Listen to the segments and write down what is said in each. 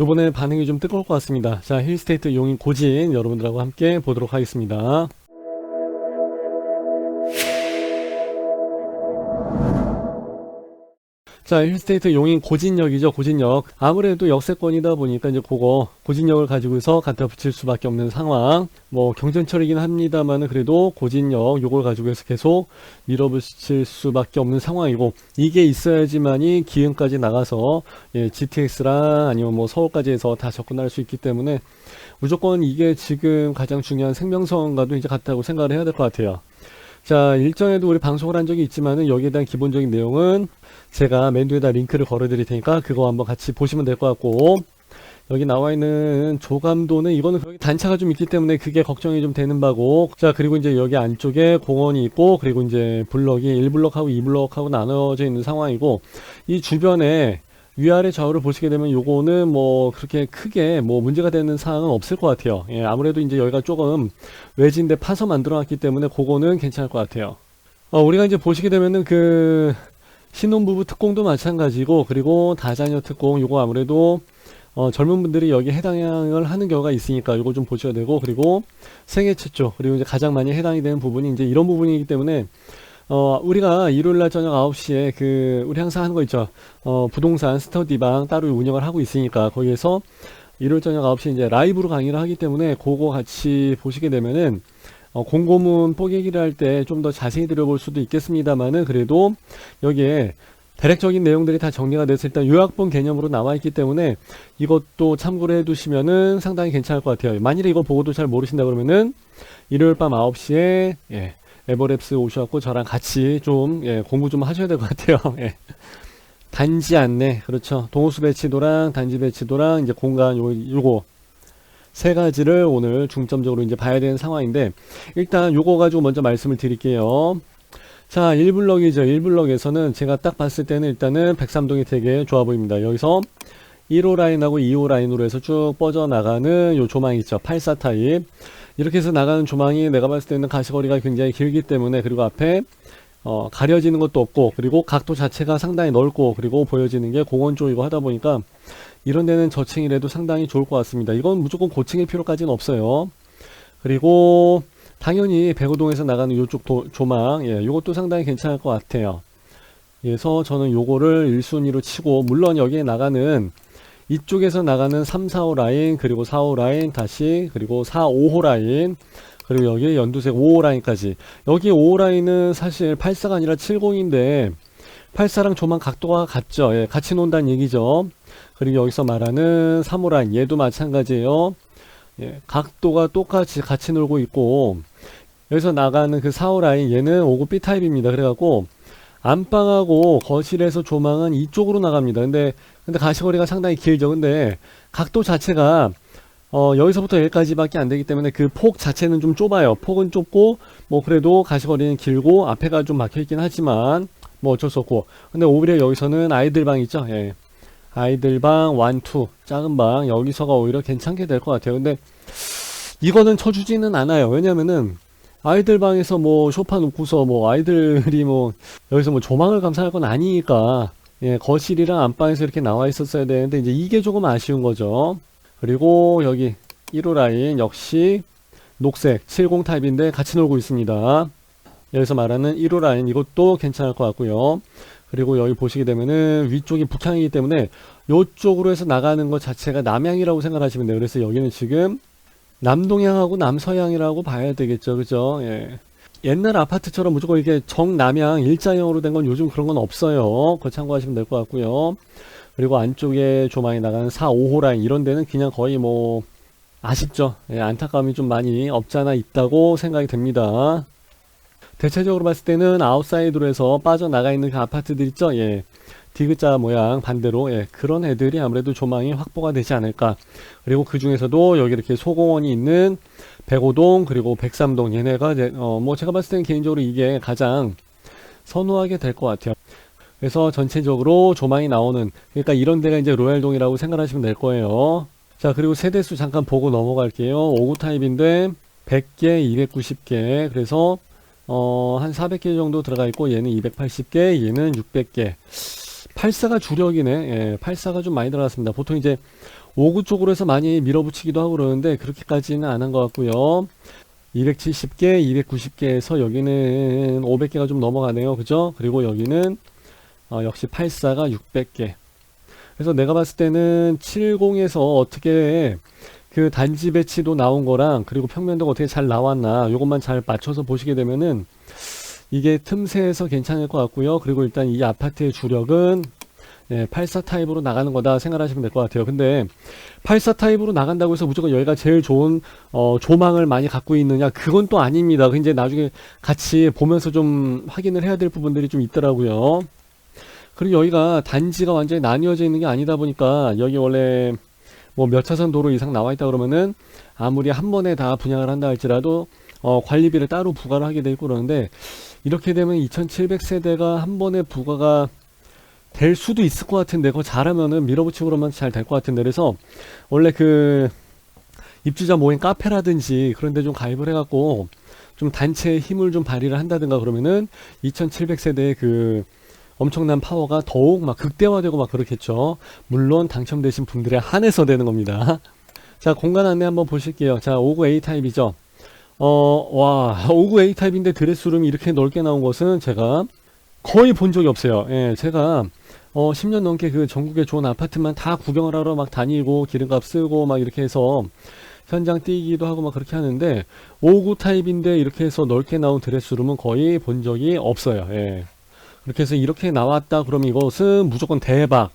요번에 반응이 좀 뜨거울 것 같습니다. 자, 힐스테이트 용인 고진 여러분들하고 함께 보도록 하겠습니다. 자, 힐스테이트 용인 고진역이죠, 고진역. 아무래도 역세권이다 보니까 이제 그거, 고진역을 가지고서 갖다 붙일 수밖에 없는 상황. 뭐, 경전철이긴 합니다만은 그래도 고진역, 요걸 가지고 해서 계속 밀어붙일 수밖에 없는 상황이고, 이게 있어야지만이 기흥까지 나가서, 예, GTX랑 아니면 뭐 서울까지 해서 다 접근할 수 있기 때문에, 무조건 이게 지금 가장 중요한 생명선과도 이제 같다고 생각을 해야 될 것 같아요. 자, 일전에도 우리 방송을 한 적이 있지만은 여기에 대한 기본적인 내용은 제가 맨 뒤에다 링크를 걸어 드릴 테니까 그거 한번 같이 보시면 될 것 같고. 여기 나와 있는 조감도는 이거는 단차가 좀 있기 때문에 그게 걱정이 좀 되는 바고. 자 그리고 이제 여기 안쪽에 공원이 있고 그리고 이제 블럭이 1블럭하고 2블럭하고 나눠져 있는 상황이고 이 주변에 위아래 좌우를 보시게 되면 요거는 뭐 그렇게 크게 뭐 문제가 되는 사항은 없을 것 같아요. 예, 아무래도 이제 여기가 조금 외진데 파서 만들어 놨기 때문에 그거는 괜찮을 것 같아요. 어, 우리가 이제 보시게 되면은 그 신혼부부 특공도 마찬가지고 그리고 다자녀 특공 요거 아무래도 어, 젊은 분들이 여기 해당을 하는 경우가 있으니까 요거 좀 보셔야 되고 그리고 생애 최초 그리고 이제 가장 많이 해당이 되는 부분이 이제 이런 부분이기 때문에 어, 우리가 일요일날 저녁 9시에 그, 우리 항상 하는 거 있죠. 어, 부동산 스터디방 따로 운영을 하고 있으니까 거기에서 일요일 저녁 9시 이제 라이브로 강의를 하기 때문에 그거 같이 보시게 되면은 어, 공고문 뽀개기를 할 때 좀 더 자세히 들어볼 수도 있겠습니다만은 그래도 여기에 대략적인 내용들이 다 정리가 돼서 일단 요약본 개념으로 나와 있기 때문에 이것도 참고를 해 두시면은 상당히 괜찮을 것 같아요. 만일에 이거 보고도 잘 모르신다 그러면은 일요일 밤 9시에 예, 에버랩스 오셔갖고 저랑 같이 좀 예, 공부 좀 하셔야 될 것 같아요. 예. 단지 안내 그렇죠. 동호수 배치도랑 단지 배치도랑 이제 공간 요 요거 세 가지를 오늘 중점적으로 이제 봐야 되는 상황인데 일단 요거 가지고 먼저 말씀을 드릴게요. 자, 1블럭이죠. 1블럭에서는 제가 딱 봤을 때는 일단은 백삼동이 되게 좋아 보입니다. 여기서 1호 라인하고 2호 라인으로 해서 쭉 뻗어나가는 요 조망 있죠. 84 타입. 이렇게 해서 나가는 조망이 내가 봤을 때는 가시거리가 굉장히 길기 때문에 그리고 앞에 어, 가려지는 것도 없고 그리고 각도 자체가 상당히 넓고 그리고 보여지는 게 공원 쪽이고 하다 보니까 이런 데는 저층이라도 상당히 좋을 것 같습니다. 이건 무조건 고층일 필요까지는 없어요. 그리고 당연히 백오동에서 나가는 이쪽 조망, 예, 요것도 상당히 괜찮을 것 같아요. 그래서 저는 요거를 1순위로 치고, 물론 여기에 나가는 이쪽에서 나가는 3, 4호 라인, 그리고 4호 라인, 다시, 그리고 4, 5호 라인, 그리고 여기에 연두색 5호 라인까지. 여기 5호 라인은 사실 84가 아니라 70인데, 84랑 조망 각도가 같죠. 예, 같이 논다는 얘기죠. 그리고 여기서 말하는 3호 라인, 얘도 마찬가지예요. 예, 각도가 똑같이 같이 놀고 있고, 여기서 나가는 그 4호 라인, 얘는 5구 B 타입입니다. 그래갖고, 안방하고 거실에서 조망은 이쪽으로 나갑니다. 근데, 근데 가시거리가 상당히 길죠. 근데, 각도 자체가, 어, 여기서부터 여기까지밖에 안 되기 때문에 그 폭 자체는 좀 좁아요. 폭은 좁고, 뭐, 그래도 가시거리는 길고, 앞에가 좀 막혀 있긴 하지만, 뭐 어쩔 수 없고. 근데 오히려 여기서는 아이들 방 있죠? 예. 아이들 방, 완투, 작은 방, 여기서가 오히려 괜찮게 될 것 같아요. 근데, 이거는 쳐주지는 않아요. 왜냐면은, 아이들 방에서 뭐 소파 놓고서 뭐 아이들이 뭐 여기서 뭐 조망을 감상할 건 아니니까 예, 거실이랑 안방에서 이렇게 나와 있었어야 되는데 이제 이게 조금 아쉬운 거죠. 그리고 여기 1호 라인 역시 녹색 70 타입인데 같이 놀고 있습니다. 여기서 말하는 1호 라인 이것도 괜찮을 것 같고요. 그리고 여기 보시게 되면은 위쪽이 북향이기 때문에 이쪽으로 해서 나가는 것 자체가 남향이라고 생각하시면 돼요. 그래서 여기는 지금 남동향하고 남서향이라고 봐야 되겠죠. 그죠? 예. 옛날 아파트처럼 무조건 이게 정남향 일자형으로 된 건 요즘 그런 건 없어요. 그거 참고하시면 될 것 같고요. 그리고 안쪽에 조망이 나가는 4, 5호 라인 이런 데는 그냥 거의 뭐 아쉽죠. 예, 안타까움이 좀 많이 없잖아 있다고 생각이 됩니다. 대체적으로 봤을 때는 아웃사이드로 해서 빠져나가 있는 그 아파트들 있죠. 예. 디귿자 모양 반대로 예, 그런 애들이 아무래도 조망이 확보가 되지 않을까. 그리고 그 중에서도 여기 이렇게 소공원이 있는 백오동 그리고 백삼동 얘네가 이제 어뭐 제가 봤을 때는 개인적으로 이게 가장 선호하게 될 것 같아요. 그래서 전체적으로 조망이 나오는 그러니까 이런 데가 이제 로얄동이라고 생각하시면 될 거예요. 자 그리고 세대수 잠깐 보고 넘어갈게요. 5구 타입인데 100개, 290개 그래서 어, 한 400개 정도 들어가 있고 얘는 280개, 얘는 600개. 84가 주력이네. 예, 84가 좀 많이 들어갔습니다. 보통 이제 5구 쪽으로 해서 많이 밀어붙이기도 하고 그러는데 그렇게까지는 안 한 것 같고요. 270개, 290개에서 여기는 500개가 좀 넘어가네요. 그죠? 그리고 여기는 어, 역시 84가 600개. 그래서 내가 봤을 때는 70에서 어떻게 그 단지 배치도 나온 거랑 그리고 평면도가 어떻게 잘 나왔나 요것만 잘 맞춰서 보시게 되면은 이게 틈새에서 괜찮을 것 같고요. 그리고 일단 이 아파트의 주력은 네, 84 타입으로 나가는 거다 생각하시면 될 것 같아요. 근데 84 타입으로 나간다고 해서 무조건 여기가 제일 좋은 어, 조망을 많이 갖고 있느냐 그건 또 아닙니다. 그 이제 나중에 같이 보면서 좀 확인을 해야 될 부분들이 좀 있더라고요. 그리고 여기가 단지가 완전히 나뉘어져 있는 게 아니다 보니까 여기 원래 뭐 몇 차선 도로 이상 나와 있다 그러면은 아무리 한 번에 다 분양을 한다 할지라도 어, 관리비를 따로 부과를 하게 돼 있고 그러는데 이렇게 되면 2700세대가 한 번에 부과가 될 수도 있을 것 같은데 그거 잘하면은 밀어붙이고 그러면 잘될 것 같은데 그래서 원래 그 입주자 모임 카페라든지 그런 데 좀 가입을 해갖고 좀 단체의 힘을 좀 발휘를 한다든가 그러면은 2700세대의 그 엄청난 파워가 더욱 막 극대화되고 막 그렇겠죠. 물론 당첨되신 분들에 한해서 되는 겁니다. 자, 공간 안내 한번 보실게요. 자, 59A 타입이죠. 어, 와, 59A 타입인데 드레스룸이 이렇게 넓게 나온 것은 제가 거의 본 적이 없어요. 예, 제가 어, 10년 넘게 그 전국의 좋은 아파트만 다 구경을 하러 막 다니고 기름값 쓰고 막 이렇게 해서 현장 뛰기도 하고 막 그렇게 하는데 59 타입인데 이렇게 해서 넓게 나온 드레스룸은 거의 본 적이 없어요. 예. 그렇게 해서 이렇게 나왔다 그러면 이것은 무조건 대박.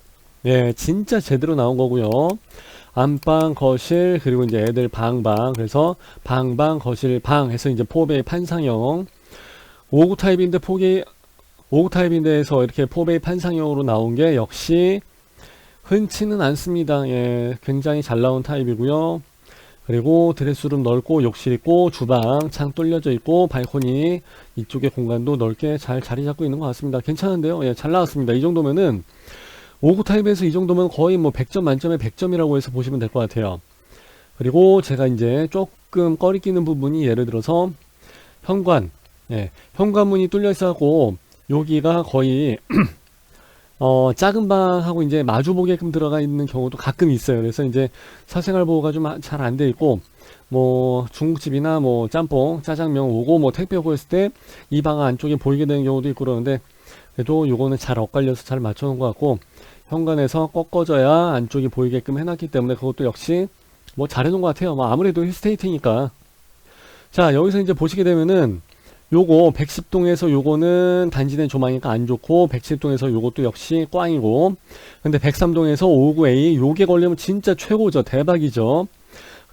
예, 진짜 제대로 나온 거고요. 안방, 거실, 그리고 이제 애들 방 방. 그래서 방 방, 거실, 방 해서 이제 포베이 판상형. 59 타입인데 폭이 59 타입인데에서 이렇게 포베이 판상형으로 나온 게 역시 흔치는 않습니다. 예, 굉장히 잘 나온 타입이고요. 그리고 드레스룸 넓고 욕실 있고 주방 창 뚫려져 있고 발코니 이쪽에 공간도 넓게 잘 자리 잡고 있는 것 같습니다. 괜찮은데요? 예, 잘 나왔습니다. 이 정도면은 59 타입에서 이 정도면 거의 뭐 100점 만점에 100점이라고 해서 보시면 될 것 같아요. 그리고 제가 이제 조금 꺼리 끼는 부분이 예를 들어서 현관, 예, 현관문이 뚫려 있어갖고 여기가 거의 어, 작은 방하고 이제 마주 보게끔 들어가 있는 경우도 가끔 있어요. 그래서 이제 사생활 보호가 좀 잘 안 돼 있고, 뭐, 중국집이나 뭐, 짬뽕, 짜장면 오고, 뭐, 택배 오고 했을 때, 이 방 안쪽에 보이게 되는 경우도 있고 그러는데, 그래도 요거는 잘 엇갈려서 잘 맞춰놓은 것 같고, 현관에서 꺾어져야 안쪽이 보이게끔 해놨기 때문에 그것도 역시 뭐 잘해놓은 것 같아요. 뭐 아무래도 힐스테이트니까. 자, 여기서 이제 보시게 되면은, 요거 110동에서 요거는 단지된 조망이니까 안 좋고 110동에서 요것도 역시 꽝이고 근데 103동에서 59A 요게 걸리면 진짜 최고죠 대박이죠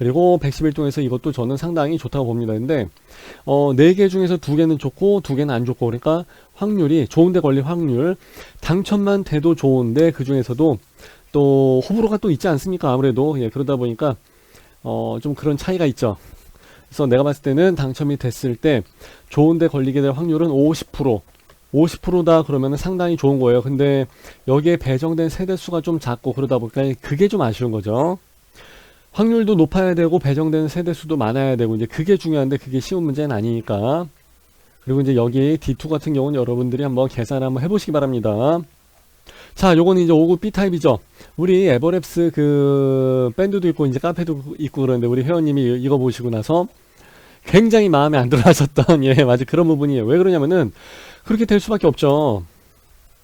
그리고 111동에서 이것도 저는 상당히 좋다고 봅니다. 근데 어 4개 중에서 2개는 좋고 2개는 안 좋고. 그러니까 확률이 좋은데 걸릴 확률 당첨만 돼도 좋은데 그 중에서도 또 호불호가 또 있지 않습니까? 아무래도. 예 그러다 보니까 어 좀 그런 차이가 있죠. 그래서 내가 봤을 때는 당첨이 됐을 때 좋은데 걸리게 될 확률은 50% 50%다 그러면 상당히 좋은 거예요. 근데 여기에 배정된 세대 수가 좀 작고 그러다 보니까 그게 좀 아쉬운 거죠. 확률도 높아야 되고 배정된 세대 수도 많아야 되고 이제 그게 중요한데 그게 쉬운 문제는 아니니까. 그리고 이제 여기 D2 같은 경우는 여러분들이 한번 계산 한번 해보시기 바랍니다. 자, 요거는 이제 59 B타입이죠. 우리 에버랩스 그 밴드도 있고 이제 카페도 있고 그런데 우리 회원님이 이거 보시고 나서 굉장히 마음에 안 들어 하셨던, 예, 맞아. 그런 부분이에요. 왜 그러냐면은, 그렇게 될 수밖에 없죠.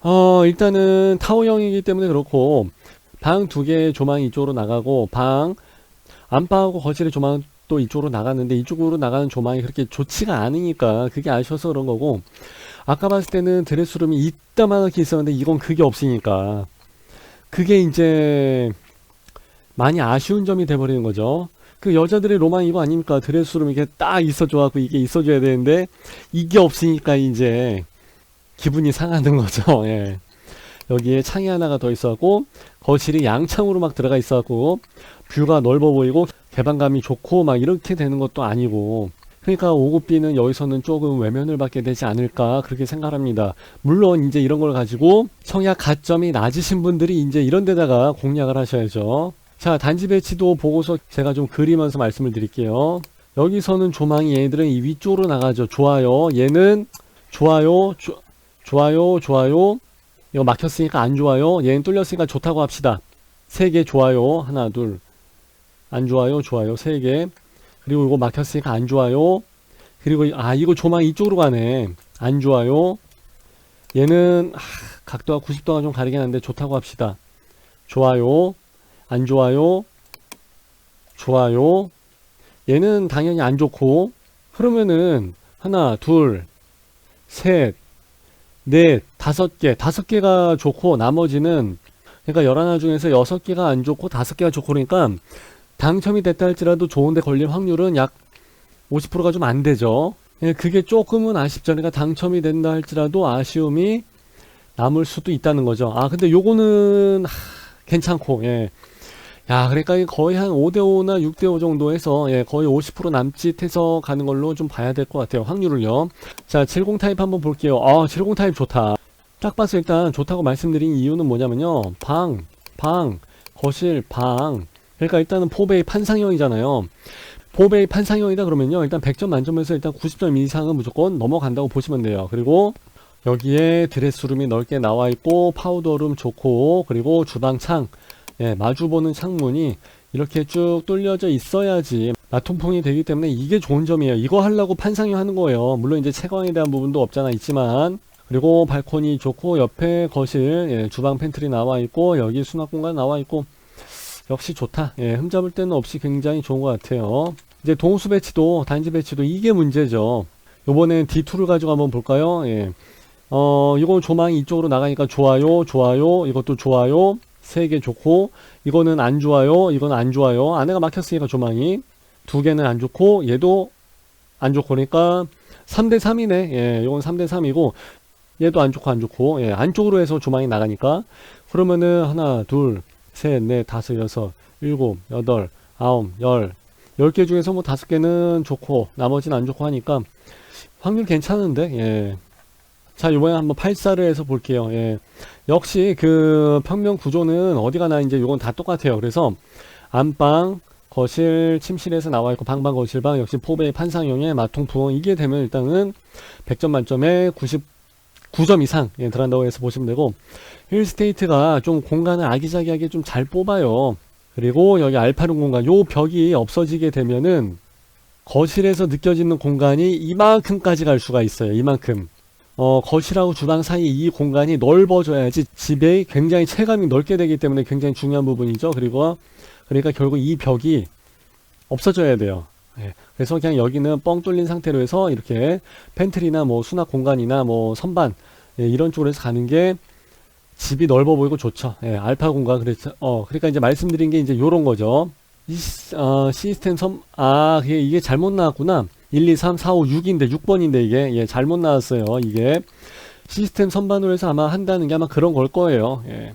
어, 일단은 타워형이기 때문에 그렇고, 방 두 개의 조망이 이쪽으로 나가고, 방, 안방하고 거실의 조망 또 이쪽으로 나갔는데, 이쪽으로 나가는 조망이 그렇게 좋지가 않으니까, 그게 아쉬워서 그런 거고, 아까 봤을 때는 드레스룸이 이따만하게 있었는데, 이건 그게 없으니까, 그게 이제, 많이 아쉬운 점이 돼버리는 거죠. 그 여자들의 로망 이거 아닙니까? 드레스룸 이게 딱 있어줘갖고 이게 있어줘야 되는데 이게 없으니까 이제 기분이 상하는 거죠. 예. 여기에 창이 하나가 더 있어갖고 거실이 양창으로 막 들어가 있어갖고 뷰가 넓어 보이고 개방감이 좋고 막 이렇게 되는 것도 아니고 그러니까 5급비는 여기서는 조금 외면을 받게 되지 않을까 그렇게 생각합니다. 물론 이제 이런 걸 가지고 청약 가점이 낮으신 분들이 이제 이런 데다가 공략을 하셔야죠. 자, 단지 배치도 보고서 제가 좀 그리면서 말씀을 드릴게요. 여기서는 조망이 얘들은 이 위쪽으로 나가죠. 좋아요. 얘는 좋아요, 조, 좋아요, 좋아요. 이거 막혔으니까 안 좋아요. 얘는 뚫렸으니까 좋다고 합시다. 세 개 좋아요. 하나, 둘. 안 좋아요. 좋아요. 세 개. 그리고 이거 막혔으니까 안 좋아요. 그리고 이- 아 이거 조망 이쪽으로 가네. 안 좋아요. 얘는 하, 각도가 90도가 좀 가리긴 한데 좋다고 합시다. 좋아요. 안 좋아요. 좋아요. 얘는 당연히 안 좋고 그러면은 하나, 둘, 셋, 넷, 다섯 개, 다섯 개가 좋고 나머지는 그러니까 열하나 중에서 여섯 개가 안 좋고 다섯 개가 좋고 그러니까 당첨이 됐다 할지라도 좋은데 걸릴 확률은 약 50%가 좀 안 되죠. 예, 그게 조금은 아쉽죠. 그러니까 당첨이 된다 할지라도 아쉬움이 남을 수도 있다는 거죠. 아, 근데 요거는 하, 괜찮고, 예. 야, 그러니까 거의 한 5대5나 6대5 정도에서, 예, 거의 50% 남짓 해서 가는 걸로 좀 봐야 될 것 같아요. 확률을요. 자, 70 타입 한번 볼게요. 아, 70 타입 좋다. 딱 봐서 일단 좋다고 말씀드린 이유는 뭐냐면요. 방, 방, 거실, 방. 그러니까 일단은 포베이 판상형이잖아요. 포베이 판상형이다 그러면요. 일단 100점 만점에서 일단 90점 이상은 무조건 넘어간다고 보시면 돼요. 그리고 여기에 드레스룸이 넓게 나와 있고 파우더룸 좋고 그리고 주방창 예, 마주보는 창문이 이렇게 쭉 뚫려져 있어야지 마통풍이 되기 때문에 이게 좋은 점이에요. 이거 하려고 판상형 하는 거예요. 물론 이제 채광에 대한 부분도 없잖아 있지만 그리고 발코니 좋고 옆에 거실 예, 주방 팬트리 나와 있고 여기 수납 공간 나와 있고 역시 좋다. 예, 흠잡을 데는 없이 굉장히 좋은 것 같아요. 이제 동수 배치도 단지 배치도 이게 문제죠. 요번엔 D2를 가지고 한번 볼까요? 예. 어, 이거 조망이 이쪽으로 나가니까 좋아요, 좋아요, 이것도 좋아요, 세 개 좋고, 이거는 안 좋아요, 이건 안 좋아요. 안에가 막혔으니까 조망이. 두 개는 안 좋고, 얘도 안 좋고, 그러니까 3대 3이네. 예, 이건 3대 3이고, 얘도 안 좋고, 안 좋고, 예, 안쪽으로 해서 조망이 나가니까. 그러면은 하나, 둘, 셋, 넷, 다섯, 여섯, 일곱, 여덟, 아홉, 열. 10개 중에서 뭐 다섯 개는 좋고 나머지는 안 좋고 하니까 확률 괜찮은데 예. 자 이번에 한번 84를 해서 볼게요 예. 역시 그 평면 구조는 어디 가나 이제 요건 다 똑같아요 그래서 안방 거실 침실에서 나와 있고 방방 거실방 역시 포베이 판상형의 마통 부엉 이게 되면 일단은 100점 만점에 99점 이상 예, 들어간다고 해서 보시면 되고 힐스테이트가 좀 공간을 아기자기하게 좀 잘 뽑아요. 그리고 여기 알파룸 공간 요 벽이 없어지게 되면은 거실에서 느껴지는 공간이 이만큼까지 갈 수가 있어요 이만큼. 어 거실하고 주방 사이 이 공간이 넓어져야지 집에 굉장히 체감이 넓게 되기 때문에 굉장히 중요한 부분이죠. 그리고 그러니까 결국 이 벽이 없어져야 돼요. 예, 그래서 그냥 여기는 뻥 뚫린 상태로 해서 이렇게 팬트리나 뭐 수납 공간이나 뭐 선반 예, 이런 쪽으로 해서 가는 게 집이 넓어 보이고 좋죠. 예, 알파 공간 그래서 어 그러니까 이제 말씀드린 게 이제 요런 거죠. 이 시- 어, 시스템 섬, 아, 그게 이게 잘못 나왔구나. 1, 2, 3, 4, 5, 6인데, 6번인데 이게, 예, 잘못 나왔어요. 이게. 시스템 선반으로 해서 아마 한다는 게 아마 그런 걸 거예요. 예.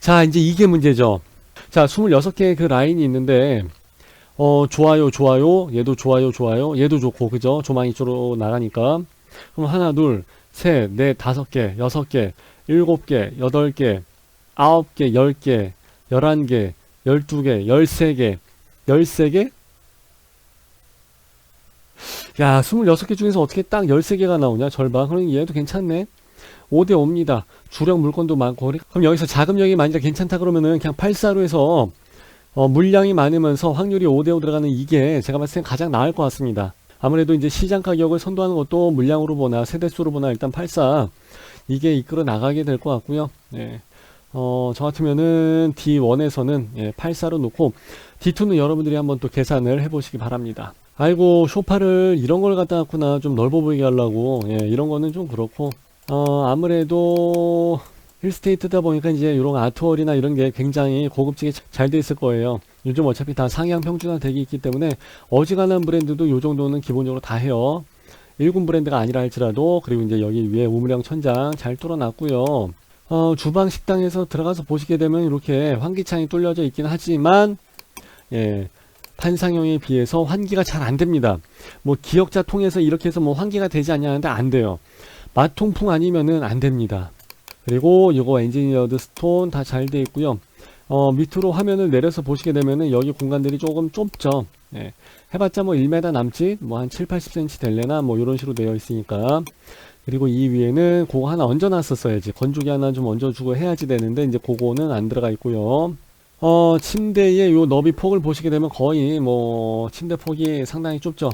자, 이제 이게 문제죠. 자, 26개의 그 라인이 있는데, 어, 좋아요, 좋아요. 얘도 좋아요, 좋아요. 얘도 좋고, 그죠? 조망이 쪽으로 나가니까. 그럼 하나, 둘, 셋, 넷, 다섯 개, 여섯 개, 일곱 개, 여덟 개, 아홉 개, 열 개, 열한 개, 열두 개, 열세 개, 열세 개? 야, 스물여섯 개 중에서 어떻게 딱 열세 개가 나오냐? 절반. 그럼 얘도 괜찮네. 5대 5입니다. 주력 물건도 많고. 그럼 여기서 자금력이 많이라 괜찮다 그러면은 그냥 8사로 해서 어, 물량이 많으면서 확률이 5대 5 들어가는 이게 제가 봤을 땐 가장 나을 것 같습니다. 아무래도 이제 시장 가격을 선도하는 것도 물량으로 보나 세대수로 보나 일단 84 이게 이끌어 나가게 될 것 같고요. 예. 어, 저 같으면은 D1에서는 예, 84로 놓고 D2는 여러분들이 한번 또 계산을 해보시기 바랍니다. 아이고 쇼파를 이런 걸 갖다 놨구나 좀 넓어 보이게 하려고 예, 이런 거는 좀 그렇고 어, 아무래도 힐스테이트다 보니까 이제 이런 아트월이나 이런 게 굉장히 고급지게 잘 돼 있을 거예요. 요즘 어차피 다 상향 평준화 되기 있기 때문에 어지간한 브랜드도 요 정도는 기본적으로 다 해요. 1군 브랜드가 아니라 할지라도 그리고 이제 여기 위에 우물형 천장 잘 뚫어놨고요. 어, 주방 식당에서 들어가서 보시게 되면 이렇게 환기창이 뚫려져 있긴 하지만 예, 판상형에 비해서 환기가 잘 안 됩니다. 뭐 기역자 통해서 이렇게 해서 뭐 환기가 되지 않냐는데 안 돼요. 마통풍 아니면은 안 됩니다. 그리고 이거 엔지니어드 스톤 다 잘 돼 있고요. 어, 밑으로 화면을 내려서 보시게 되면은 여기 공간들이 조금 좁죠. 예. 해봤자 뭐 1m 남짓, 뭐 한 7, 80cm 될래나 뭐 이런 식으로 되어 있으니까 그리고 이 위에는 그거 하나 얹어놨었어야지. 건조기 하나 좀 얹어주고 해야지 되는데 이제 그거는 안 들어가 있고요. 어, 침대의 요 너비 폭을 보시게 되면 거의 뭐 침대 폭이 상당히 좁죠.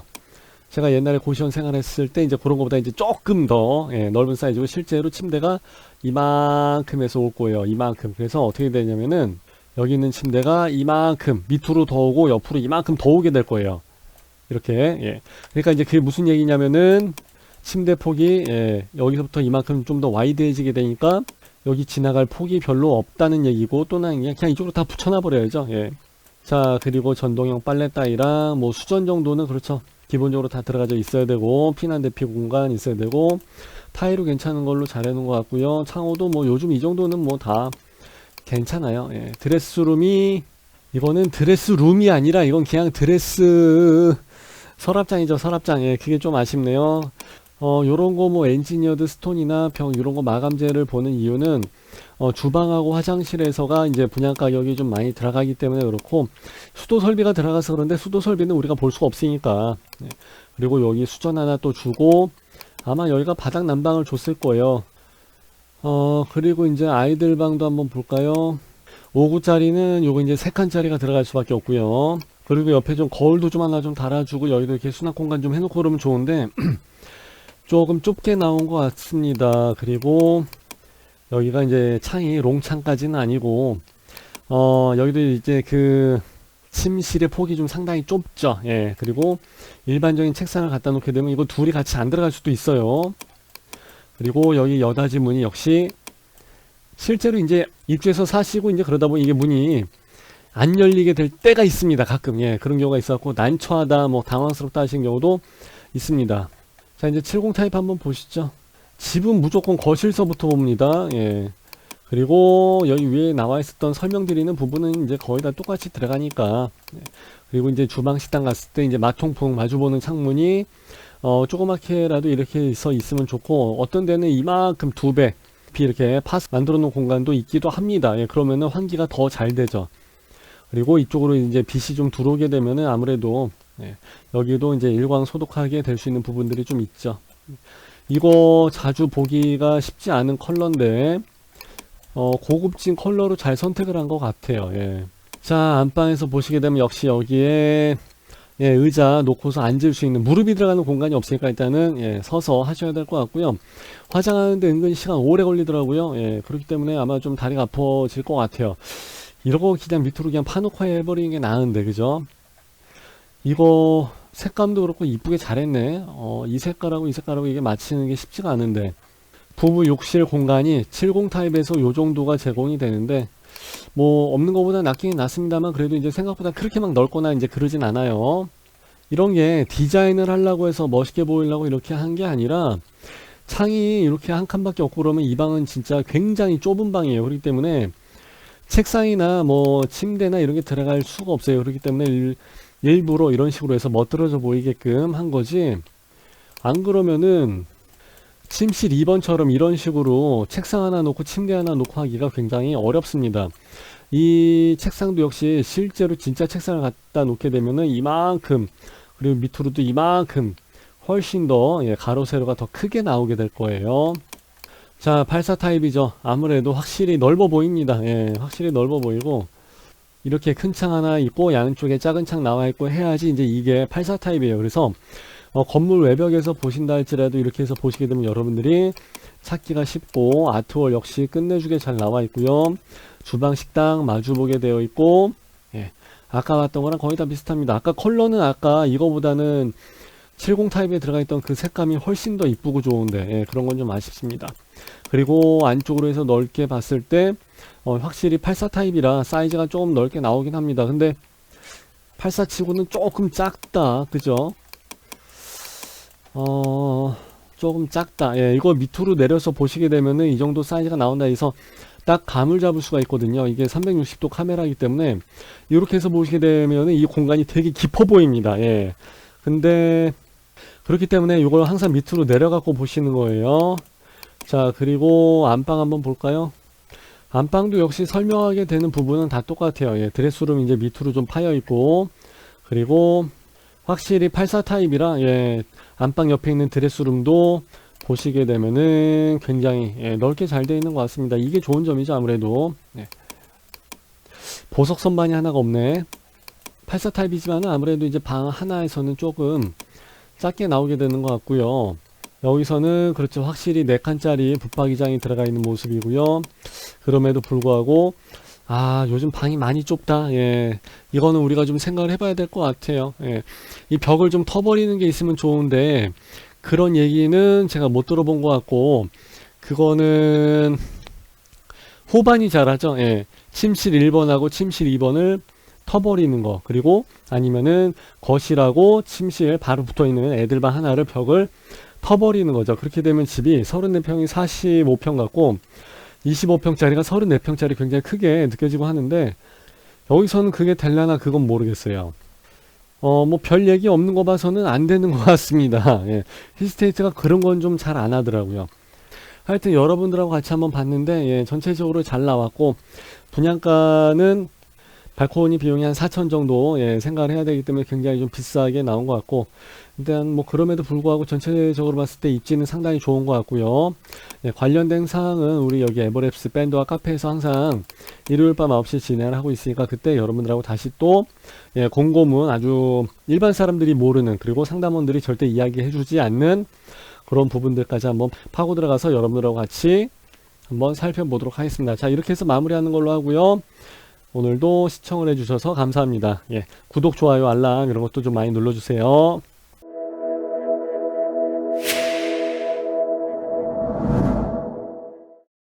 제가 옛날에 고시원 생활했을 때 이제 그런 것보다 이제 조금 더 예, 넓은 사이즈고 실제로 침대가 이만큼에서 올 거예요. 이만큼. 그래서 어떻게 되냐면은 여기 있는 침대가 이만큼 밑으로 더 오고 옆으로 이만큼 더 오게 될 거예요. 이렇게 예. 그러니까 이제 그게 무슨 얘기냐면은 침대 폭이 예, 여기서부터 이만큼 좀 더 와이드해지게 되니까 여기 지나갈 폭이 별로 없다는 얘기고 또는 그냥, 그냥 이쪽으로 다 붙여놔 버려야죠. 예. 자 그리고 전동형 빨래 따위랑 뭐 수전 정도는 그렇죠. 기본적으로 다 들어가져 있어야 되고 피난 대피 공간 있어야 되고 타일도 괜찮은 걸로 잘 해놓은 것 같고요. 창호도 뭐 요즘 이 정도는 뭐 다 괜찮아요. 예. 드레스룸이 이거는 드레스룸이 아니라 이건 그냥 드레스 서랍장이죠. 서랍장. 예. 그게 좀 아쉽네요. 어, 요런 거 뭐 엔지니어드 스톤이나 병 요런 거 마감재를 보는 이유는 어, 주방하고 화장실에서가 이제 분양 가격이 좀 많이 들어가기 때문에 그렇고 수도 설비가 들어가서 그런데 수도 설비는 우리가 볼 수가 없으니까. 네. 그리고 여기 수전 하나 또 주고 아마 여기가 바닥 난방을 줬을 거예요. 어 그리고 이제 아이들 방도 한번 볼까요? 5구짜리는 요거 이제 3칸짜리가 들어갈 수밖에 없고요. 그리고 옆에 좀 거울도 좀 하나 좀 달아주고 여기도 이렇게 수납 공간 좀 해놓고 그러면 좋은데 조금 좁게 나온 것 같습니다. 그리고 여기가 이제 창이 롱창까지는 아니고 어 여기도 이제 그 침실의 폭이 좀 상당히 좁죠. 예 그리고 일반적인 책상을 갖다 놓게 되면 이거 둘이 같이 안 들어갈 수도 있어요. 그리고 여기 여닫이 문이 역시 실제로 이제 입주해서 사시고 이제 그러다 보니 이게 문이 안 열리게 될 때가 있습니다 가끔. 예 그런 경우가 있었고 난처하다 뭐 당황스럽다 하신 경우도 있습니다 자 이제 70 타입 한번 보시죠 집은 무조건 거실서부터 봅니다. 예. 그리고 여기 위에 나와 있었던 설명드리는 부분은 이제 거의 다 똑같이 들어가니까. 예. 그리고 이제 주방 식당 갔을 때 이제 마통풍 마주보는 창문이 어 조그맣게라도 이렇게 서 있으면 좋고 어떤 데는 이만큼 두 배. 이렇게 파스 만들어 놓은 공간도 있기도 합니다. 예, 그러면은 환기가 더 잘 되죠. 그리고 이쪽으로 이제 빛이 좀 들어오게 되면은 아무래도 예, 여기도 이제 일광 소독하게 될 수 있는 부분들이 좀 있죠. 이거 자주 보기가 쉽지 않은 컬러인데 어, 고급진 컬러로 잘 선택을 한 것 같아요. 예. 자 안방에서 보시게 되면 역시 여기에 예, 의자 놓고서 앉을 수 있는 무릎이 들어가는 공간이 없으니까 일단은 예, 서서 하셔야 될 것 같고요. 화장하는데 은근 시간 오래 걸리더라고요. 예, 그렇기 때문에 아마 좀 다리가 아파질 것 같아요. 이러고 그냥 밑으로 그냥 파놓고 해버리는 게 나은데 그죠? 이거 색감도 그렇고 이쁘게 잘했네. 어, 이 색깔하고 이 색깔하고 이게 맞추는 게 쉽지가 않은데. 부부 욕실 공간이 70 타입에서 요 정도가 제공이 되는데, 뭐, 없는 것보다 낫긴 낫습니다만, 그래도 이제 생각보다 그렇게 막 넓거나 이제 그러진 않아요. 이런 게 디자인을 하려고 해서 멋있게 보이려고 이렇게 한 게 아니라, 창이 이렇게 한 칸밖에 없고 그러면 이 방은 진짜 굉장히 좁은 방이에요. 그렇기 때문에, 책상이나 뭐, 침대나 이런 게 들어갈 수가 없어요. 그렇기 때문에, 일, 일부러 이런 식으로 해서 멋들어져 보이게끔 한 거지. 안 그러면은 침실 2번처럼 이런 식으로 책상 하나 놓고 침대 하나 놓고 하기가 굉장히 어렵습니다. 이 책상도 역시 실제로 진짜 책상을 갖다 놓게 되면은 이만큼 그리고 밑으로도 이만큼 훨씬 더 예, 가로 세로가 더 크게 나오게 될 거예요. 자 84 타입이죠. 아무래도 확실히 넓어 보입니다. 예, 확실히 넓어 보이고 이렇게 큰 창 하나 있고 양쪽에 작은 창 나와 있고 해야지 이제 이게 84 타입이에요. 그래서 어, 건물 외벽에서 보신다 할지라도 이렇게 해서 보시게 되면 여러분들이 찾기가 쉽고 아트월 역시 끝내주게 잘 나와 있고요. 주방 식당 마주보게 되어 있고 예. 아까 봤던 거랑 거의 다 비슷합니다. 아까 컬러는 아까 이거보다는 70 타입에 들어가 있던 그 색감이 훨씬 더 이쁘고 좋은데 예, 그런 건 좀 아쉽습니다. 그리고 안쪽으로 해서 넓게 봤을 때 어, 확실히 84 타입이라 사이즈가 조금 넓게 나오긴 합니다. 근데 84 치고는 조금 작다. 그죠? 어, 조금 작다. 예, 이거 밑으로 내려서 보시게 되면은 이 정도 사이즈가 나온다 해서 딱 감을 잡을 수가 있거든요. 이게 360도 카메라이기 때문에 이렇게 해서 보시게 되면은 이 공간이 되게 깊어 보입니다. 예. 근데 그렇기 때문에 이걸 항상 밑으로 내려갖고 보시는 거예요. 자, 그리고 안방 한번 볼까요? 안방도 역시 설명하게 되는 부분은 다 똑같아요. 예, 드레스룸 이제 밑으로 좀 파여 있고 그리고 확실히 84 타입이라 예, 안방 옆에 있는 드레스룸도 보시게 되면은 굉장히 예, 넓게 잘 되어 있는 것 같습니다. 이게 좋은 점이죠 아무래도 네. 보석 선반이 하나가 없네. 84 타입이지만은 아무래도 이제 방 하나에서는 조금 작게 나오게 되는 것 같고요. 여기서는 그렇죠 확실히 4칸짜리 붙박이장이 들어가 있는 모습이고요. 그럼에도 불구하고 아 요즘 방이 많이 좁다. 예, 이거는 우리가 좀 생각을 해봐야 될 것 같아요. 예, 이 벽을 좀 터버리는 게 있으면 좋은데 그런 얘기는 제가 못 들어본 것 같고 그거는 후반이 잘하죠. 예, 침실 1번하고 침실 2번을 터버리는 거 그리고 아니면은 거실하고 침실 바로 붙어 있는 애들방 하나를 벽을 터버리는 거죠. 그렇게 되면 집이 34평이 45평 같고 25평짜리가 34평짜리 굉장히 크게 느껴지고 하는데 여기서는 그게 될라나 그건 모르겠어요. 어, 뭐 별 얘기 없는 거 봐서는 안 되는 것 같습니다. 예. 힐스테이트가 그런 건 좀 잘 안 하더라고요. 하여튼 여러분들하고 같이 한번 봤는데 예, 전체적으로 잘 나왔고 분양가는 발코니 비용이 한 4천 정도 예, 생각을 해야 되기 때문에 굉장히 좀 비싸게 나온 것 같고 일단 뭐 그럼에도 불구하고 전체적으로 봤을 때 입지는 상당히 좋은 것 같고요. 예, 관련된 사항은 우리 여기 에버랩스 밴드와 카페에서 항상 일요일 밤 9시 진행을 하고 있으니까 그때 여러분들하고 다시 또 예, 공고문 아주 일반 사람들이 모르는 그리고 상담원들이 절대 이야기해 주지 않는 그런 부분들까지 한번 파고 들어가서 여러분들하고 같이 한번 살펴보도록 하겠습니다. 자 이렇게 해서 마무리하는 걸로 하고요. 오늘도 시청을 해주셔서 감사합니다. 예, 구독, 좋아요, 알람 이런 것도 좀 많이 눌러주세요.